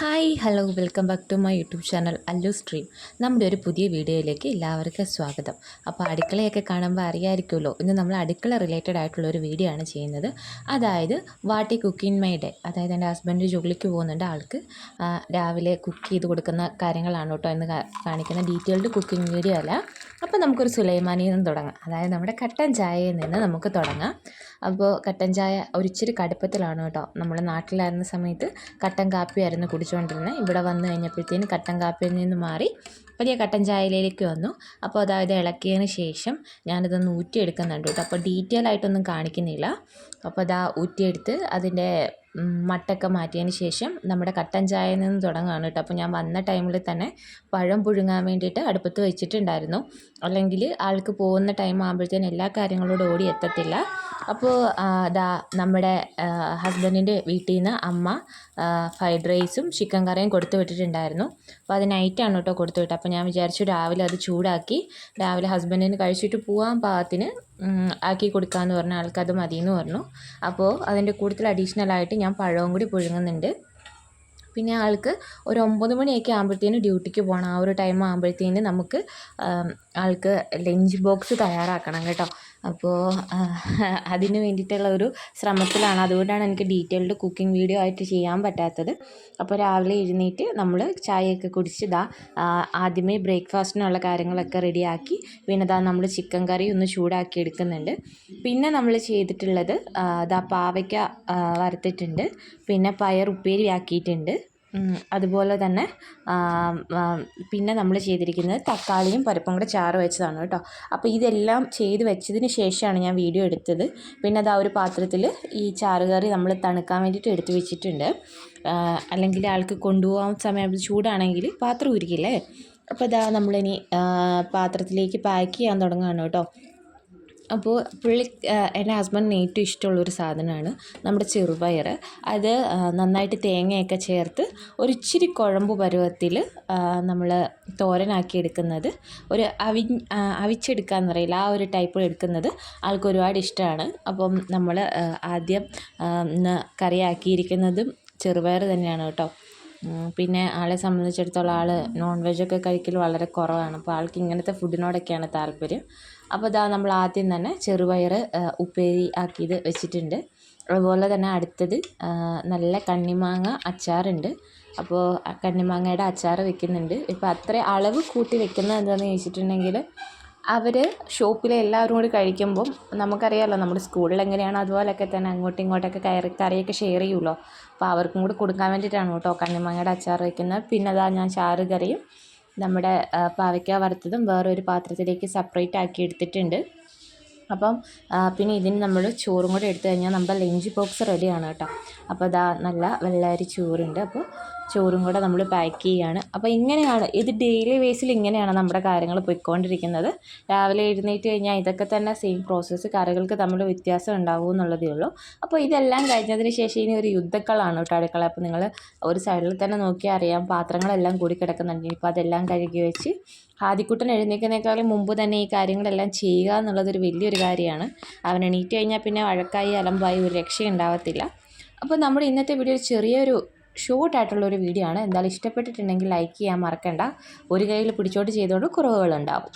Hi hello welcome back to my YouTube channel Allu stream. നമ്മുടെ ഒരു പുതിയ വീഡിയോയിലേക്ക് എല്ലാവർക്കും സ്വാഗതം. അപ്പോൾ അടുക്കളയൊക്കെ കാണുമ്പോൾ അറിയാമായിരിക്കുമല്ലോ ഇന്ന് നമ്മൾ അടുക്കള റിലേറ്റഡ് ആയിട്ടുള്ള ഒരു വീഡിയോ ആണ് ചെയ്യുന്നത്. അതായത് വാട്ടി കുക്കിംഗ് മൈ ഡേ. അതായത് എന്റെ ഹസ്ബൻഡ് ജോലിക്ക് പോകുന്നുണ്ട്. ആൾക്ക് രാവിലെ കുക്ക് ചെയ്ത് കൊടുക്കുന്ന കാര്യങ്ങളാണ് കേട്ടോ എന്ന് കാണിക്കുന്ന ഡീറ്റെയിൽഡ് കുക്കിംഗ് വീഡിയോ അല്ല. അപ്പോൾ നമുക്കൊരു സുലൈമാനിയിൽ നിന്ന് തുടങ്ങാം. അതായത് നമ്മുടെ കട്ടൻ ചായയിൽ നിന്ന് നമുക്ക് തുടങ്ങാം. അപ്പോൾ കട്ടൻ ചായ ഒരിച്ചിരി കടുപ്പത്തിലാണ് കേട്ടോ. നമ്മുടെ നാട്ടിലായിരുന്ന സമയത്ത് കട്ടൻ കാപ്പിയായിരുന്നു കുടിച്ചുകൊണ്ടിരുന്നത്. ഇവിടെ വന്നു കഴിഞ്ഞപ്പോഴത്തേന് കട്ടൻ കാപ്പിയിൽ നിന്ന് മാറി വലിയ കട്ടൻ ചായയിലേക്ക് വന്നു. അപ്പോൾ അതായത് ഇളക്കിയതിന് ശേഷം ഞാനിതൊന്ന് ഊറ്റിയെടുക്കുന്നുണ്ട് കേട്ടോ. അപ്പോൾ ഡീറ്റെയിൽ ആയിട്ടൊന്നും കാണിക്കുന്നില്ല. അപ്പോൾ അതാ ഊറ്റിയെടുത്ത് അതിന്റെ മട്ടൊക്കെ മാറ്റിയതിന് ശേഷം നമ്മുടെ കട്ടൻ ചായയിൽ നിന്ന് തുടങ്ങുകയാണ് കേട്ടോ. അപ്പോൾ ഞാൻ വന്ന ടൈമിൽ തന്നെ പഴം പുഴുങ്ങാൻ വേണ്ടിയിട്ട് അടുപ്പത്ത് വെച്ചിട്ടുണ്ടായിരുന്നു. അല്ലെങ്കിൽ ആൾക്ക് പോകുന്ന ടൈം ആകുമ്പോഴത്തേനും എല്ലാ കാര്യങ്ങളോടും ഓടി എത്തത്തില്ല. അപ്പോൾ ദാ നമ്മുടെ ഹസ്ബൻഡിന്റെ വീട്ടിൽ നിന്ന് അമ്മ ഫ്രൈഡ് റൈസും ചിക്കൻ കറിയും കൊടുത്തു വിട്ടിട്ടുണ്ടായിരുന്നു. അപ്പോൾ അത് നൈറ്റാണ് കേട്ടോ കൊടുത്തു വിട്ടത്. അപ്പോൾ ഞാൻ വിചാരിച്ചു രാവിലെ അത് ചൂടാക്കി രാവിലെ ഹസ്ബൻഡിന് കഴിച്ചിട്ട് പോകാൻ പാകത്തിന് ആക്കി കൊടുക്കാമെന്ന് പറഞ്ഞ ആൾക്കത് മതിയെന്ന് പറഞ്ഞു. അപ്പോൾ അതിന്റെ കൂടുതൽ അഡീഷണൽ ആയിട്ട് ഞാൻ പഴവും കൂടി പുഴുങ്ങുന്നുണ്ട്. പിന്നെ ആൾക്ക് ഒരു ഒമ്പത് മണിയൊക്കെ ആകുമ്പോഴത്തേന് ഡ്യൂട്ടിക്ക് പോകണം ആ ഒരു ടൈം ആകുമ്പോഴത്തേന് നമുക്ക് ആൾക്ക് ലഞ്ച് ബോക്സ് തയ്യാറാക്കണം കേട്ടോ. അപ്പോൾ അതിന് വേണ്ടിയിട്ടുള്ള ഒരു ശ്രമത്തിലാണ്. അതുകൊണ്ടാണ് എനിക്ക് ഡീറ്റെയിൽഡ് കുക്കിംഗ് വീഡിയോ ആയിട്ട് ചെയ്യാൻ പറ്റാത്തത്. അപ്പോൾ രാവിലെ എഴുന്നേറ്റ് നമ്മൾ ചായയൊക്കെ കുടിച്ച് ഇതാ ആദ്യമേ ബ്രേക്ക്ഫാസ്റ്റിനുള്ള കാര്യങ്ങളൊക്കെ റെഡിയാക്കി പിന്നെ ഇതാ നമ്മൾ ചിക്കൻ കറി ഒന്ന് ചൂടാക്കി എടുക്കുന്നുണ്ട്. പിന്നെ നമ്മൾ ചെയ്തിട്ടുള്ളത് ഇതാ പാവയ്ക്ക വറുത്തിട്ടുണ്ട്. പിന്നെ പയർ ഉപ്പേരി ആക്കിയിട്ടുണ്ട്. അതുപോലെ തന്നെ പിന്നെ നമ്മൾ ചെയ്തിരിക്കുന്നത് തക്കാളിയും പരിപ്പും കൂടെ ചാറ് വെച്ചതാണ് കേട്ടോ. അപ്പോൾ ഇതെല്ലാം ചെയ്ത് വെച്ചതിന് ശേഷമാണ് ഞാൻ വീഡിയോ എടുത്തത്. പിന്നെ അത് ആ ഒരു പാത്രത്തിൽ ഈ ചാറ് കറി നമ്മൾ തണുക്കാൻ വേണ്ടിയിട്ട് എടുത്തു വെച്ചിട്ടുണ്ട്. അല്ലെങ്കിൽ ആൾക്ക് കൊണ്ടുപോകാൻ സമയം ചൂടാണെങ്കിൽ പാത്രം ഉരുക്കില്ലേ അപ്പോൾ ഇതാ നമ്മളിനി പാത്രത്തിലേക്ക് പാക്ക് ചെയ്യാൻ തുടങ്ങുകയാണ് കേട്ടോ. അപ്പോൾ പുള്ളി എന്റെ ഹസ്ബൻഡിന് ഏറ്റവും ഇഷ്ടമുള്ളൊരു സാധനമാണ് നമ്മുടെ ചെറുപയർ. അത് നന്നായിട്ട് തേങ്ങയൊക്കെ ചേർത്ത് ഒരിച്ചിരി കുഴമ്പ് പരുവത്തിൽ നമ്മൾ തോരനാക്കി എടുക്കുന്നത്. ഒരു അവി അവിച്ചെടുക്കാന്ന് പറയില്ല ആ ഒരു ടൈപ്പ് എടുക്കുന്നത് ആൾക്ക് ഒരുപാട് ഇഷ്ടമാണ്. അപ്പം നമ്മൾ ആദ്യം കറിയാക്കിയിരിക്കുന്നതും ചെറുപയർ തന്നെയാണ് കേട്ടോ. പിന്നെ ആളെ സംബന്ധിച്ചിടത്തോളം ആൾ നോൺ വെജൊക്കെ കഴിക്കൽ വളരെ കുറവാണ്. അപ്പോൾ ആൾക്ക് ഇങ്ങനത്തെ ഫുഡിനോടൊക്കെയാണ് താല്പര്യം. അപ്പോൾ ഇതാ നമ്മൾ ആദ്യം തന്നെ ചെറുപയർ ഉപ്പേരി ആക്കിയത് വെച്ചിട്ടുണ്ട്. അതുപോലെ തന്നെ അടുത്തത് നല്ല കണ്ണിമാങ്ങ അച്ചാറുണ്ട്. അപ്പോൾ കണ്ണിമാങ്ങയുടെ അച്ചാർ വെക്കുന്നുണ്ട്. ഇപ്പോൾ അത്ര അളവ് കൂട്ടി വെക്കുന്നത് എന്താണെന്ന് ചോദിച്ചിട്ടുണ്ടെങ്കിൽ അവർ ഷോപ്പിലെ എല്ലാവരും കൂടി കഴിക്കുമ്പം നമുക്കറിയാമല്ലോ നമ്മുടെ സ്കൂളിൽ എങ്ങനെയാണ് അതുപോലെയൊക്കെ തന്നെ അങ്ങോട്ടും ഇങ്ങോട്ടൊക്കെ കയറി കറിയൊക്കെ ഷെയർ ചെയ്യുമല്ലോ. അപ്പോൾ അവർക്കും കൂടി കൊടുക്കാൻ വേണ്ടിയിട്ടാണ് കേട്ടോ കണ്ണിമാങ്ങയുടെ അച്ചാർ വയ്ക്കുന്നത് പിന്നെ അതാ ഞാൻ ചാറ് കറിയും നമ്മുടെ പാവയ്ക്ക വറുത്തതും വേറൊരു പാത്രത്തിലേക്ക് സെപ്പറേറ്റ് ആക്കി എടുത്തിട്ടുണ്ട്. അപ്പം പിന്നെ ഇതിന് നമ്മൾ ചോറും കൂടെ എടുത്തു കഴിഞ്ഞാൽ നമ്മുടെ ലഞ്ച് ബോക്സ് റെഡിയാണ് കേട്ടോ. അപ്പോൾ ഇതാ നല്ല വെള്ളരി ചോറുണ്ട്. അപ്പോൾ ചോറും കൂടെ നമ്മൾ പാക്ക് ചെയ്യുകയാണ് അപ്പോൾ ഇങ്ങനെയാണ് ഇത് ഡെയിലി ബേസിൽ ഇങ്ങനെയാണ് നമ്മുടെ കാര്യങ്ങൾ പോയിക്കൊണ്ടിരിക്കുന്നത്. രാവിലെ എഴുന്നേറ്റ് കഴിഞ്ഞാൽ ഇതൊക്കെ തന്നെ സെയിം പ്രോസസ്സ് കറികൾക്ക് തമ്മിൽ വ്യത്യാസം ഉണ്ടാവും എന്നുള്ളതേ ഉള്ളൂ. അപ്പോൾ ഇതെല്ലാം കഴിഞ്ഞതിന് ശേഷം ഇനി ഒരു യുദ്ധക്കളാണ് കേട്ടോ അടുക്കള. അപ്പോൾ നിങ്ങൾ ഒരു സൈഡിൽ തന്നെ നോക്കിയാൽ അറിയാം പാത്രങ്ങളെല്ലാം കൂടി കിടക്കുന്നുണ്ട്. ഇപ്പോൾ അതെല്ലാം കഴുകി വെച്ച് ആദ്യക്കൂട്ടൻ എഴുന്നേൽക്കുന്നേക്കാളും മുമ്പ് തന്നെ ഈ കാര്യങ്ങളെല്ലാം ചെയ്യുക എന്നുള്ളതൊരു വലിയൊരു കാര്യമാണ് അവൻ എണീറ്റ് കഴിഞ്ഞാൽ പിന്നെ വഴക്കായി അലമ്പായി ഒരു രക്ഷയുണ്ടാവത്തില്ല അപ്പോൾ നമ്മൾ ഇന്നത്തെ വീഡിയോ ചെറിയൊരു ഷോർട്ട് ആയിട്ടുള്ള ഒരു വീഡിയോ ആണ്. എന്തായാലും ഇഷ്ടപ്പെട്ടിട്ടുണ്ടെങ്കിൽ ലൈക്ക് ചെയ്യാൻ മറക്കണ്ട. ഒരു കയ്യിൽ പിടിച്ചോട്ട് ചെയ്തുകൊണ്ട് കുറവുകളുണ്ടാവും.